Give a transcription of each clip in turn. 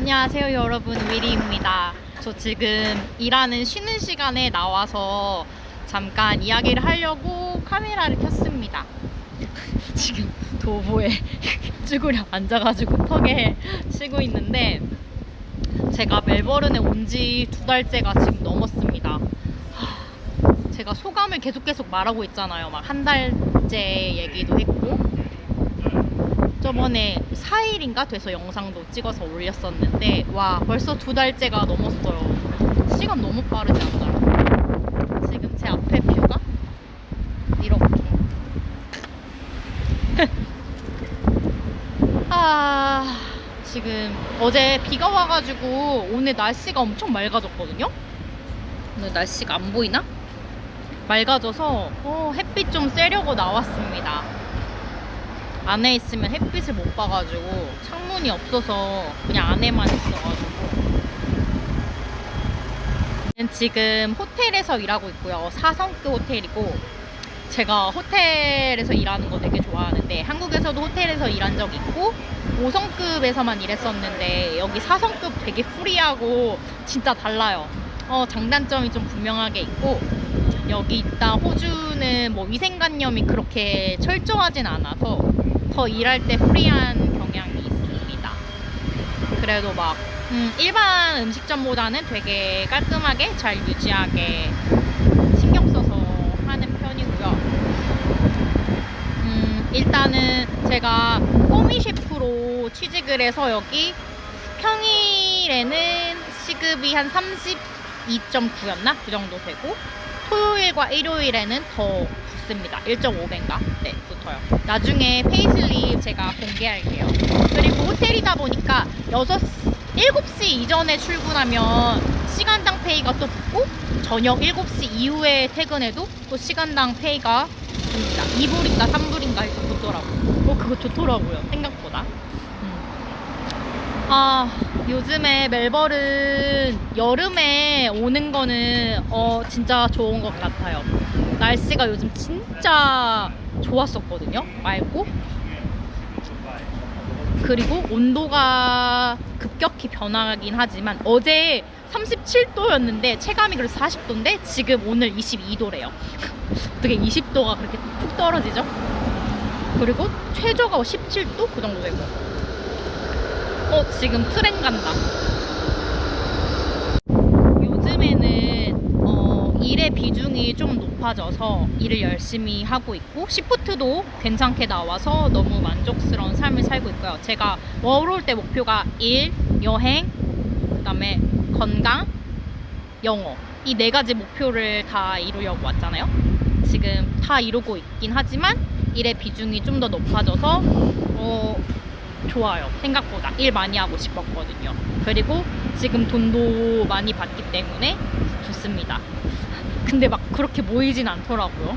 안녕하세요 여러분 위리입니다. 저 지금 일하는 쉬는 시간에 나와서 잠깐 이야기를 하려고 카메라를 켰습니다. 지금 도보에 쭈그려 앉아가지고 턱에 쉬고 있는데 제가 멜버른에 온 지 두 달째가 지금 넘었습니다. 하, 제가 소감을 계속 계속 말하고 있잖아요. 막 한 달째 얘기도 했고 저번에 4일인가 돼서 영상도 찍어서 올렸었는데 와 벌써 두 달째가 넘었어요. 시간 너무 빠르지 않나요? 지금 제 앞에 뷰가 이렇게 아 지금 어제 비가 와가지고 오늘 날씨가 엄청 맑아졌거든요. 오늘 날씨가 안 보이나? 맑아져서 어, 햇빛 좀 쐬려고 나왔습니다. 안에 있으면 햇빛을 못 봐가지고 창문이 없어서 그냥 안에만 있어가지고 지금 호텔에서 일하고 있고요. 4성급 호텔이고 제가 호텔에서 일하는 거 되게 좋아하는데 한국에서도 호텔에서 일한 적 있고 5성급에서만 일했었는데 여기 4성급 되게 프리하고 진짜 달라요. 어, 장단점이 좀 분명하게 있고 여기 있다 호주는 뭐 위생관념이 그렇게 철저하진 않아서 더 일할 때 프리한 경향이 있습니다. 그래도 막 음, 일반 음식점보다는 되게 깔끔하게 잘 유지하게 신경 써서 하는 편이고요. 음, 일단은 제가 꼬미 셰프로 취직을 해서 여기 평일에는 시급이 한 32.9였나? 그 정도 되고 토요일과 일요일에는 더 붙습니다. 1.5배인가? 네, 붙어요. 나중에 페이슬립 제가 공개할게요. 그리고 호텔이다 보니까 6, 7시 이전에 출근하면 시간당 페이가 또 붙고 저녁 7시 이후에 퇴근해도 또 시간당 페이가 붙습니다. 2불인가 3불인가 해서 붙더라고요. 어, 그거 좋더라고요. 생각보다. 음. 아, 요즘에 멜버른 여름에 오는 거는 어, 진짜 좋은 것 같아요. 날씨가 요즘 진짜 좋았었거든요. 맑고. 그리고 온도가 급격히 변하긴 하지만 어제 37도였는데 체감이 그래서 40도인데 지금 오늘 22도래요. 어떻게 20도가 그렇게 푹 떨어지죠? 그리고 최저가 17도 그 정도 되고. 어 지금 트렌 간다. 요즘에는 어, 일의 비중이 좀 높아져서 일을 열심히 하고 있고 시프트도 괜찮게 나와서 너무 만족스러운 삶을 살고 있고요. 제가 워홀 때 목표가 일, 여행, 그다음에 건강, 영어 이 네 가지 목표를 다 이루려고 왔잖아요. 지금 다 이루고 있긴 하지만 일의 비중이 좀 더 높아져서 어, 좋아요. 생각보다 일 많이 하고 싶었거든요. 그리고 지금 돈도 많이 받기 때문에 좋습니다. 근데 막 그렇게 모이진 않더라고요.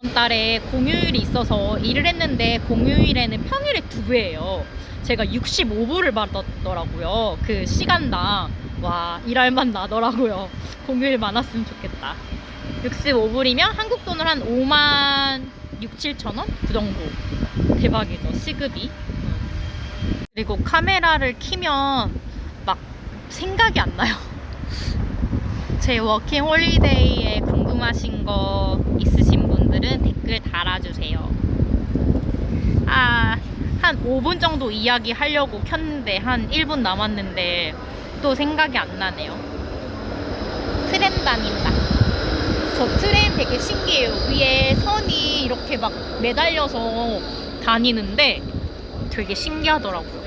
이번 달에 공휴일이 있어서 일을 했는데 공휴일에는 평일에 두 배예요. 제가 65불을 받았더라고요. 그 시간당. 와, 일할 만 나더라고요. 공휴일 많았으면 좋겠다. 65불이면 한국 돈으로 한 5만 6, 7천 원? 그 정도. 대박이죠, 시급이. 그리고 카메라를 키면 막 생각이 안 나요. 제 워킹 홀리데이에 궁금하신 거 있으신 분들은 댓글 달아주세요. 아, 한 5분 정도 이야기 하려고 켰는데 한 1분 남았는데 또 생각이 안 나네요. 트렌 다닌다. 저 트렌 되게 신기해요. 위에 선이 이렇게 막 매달려서 다니는데 되게 신기하더라고요.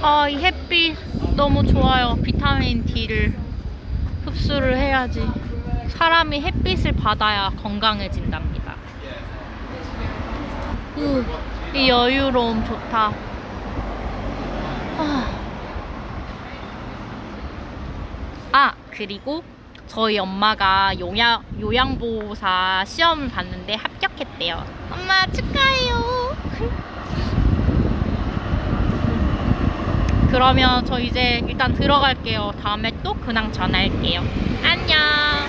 아, 이 햇빛 너무 좋아요. 비타민 D를 흡수를 해야지. 사람이 햇빛을 받아야 건강해진답니다. 우, 이 여유로움 좋다. 아, 아, 그리고 저희 엄마가 요양, 요양보호사 시험을 봤는데 합격했대요. 엄마 축하해요. 그러면 저 이제 일단 들어갈게요. 다음에 또 근황 전할게요. 안녕.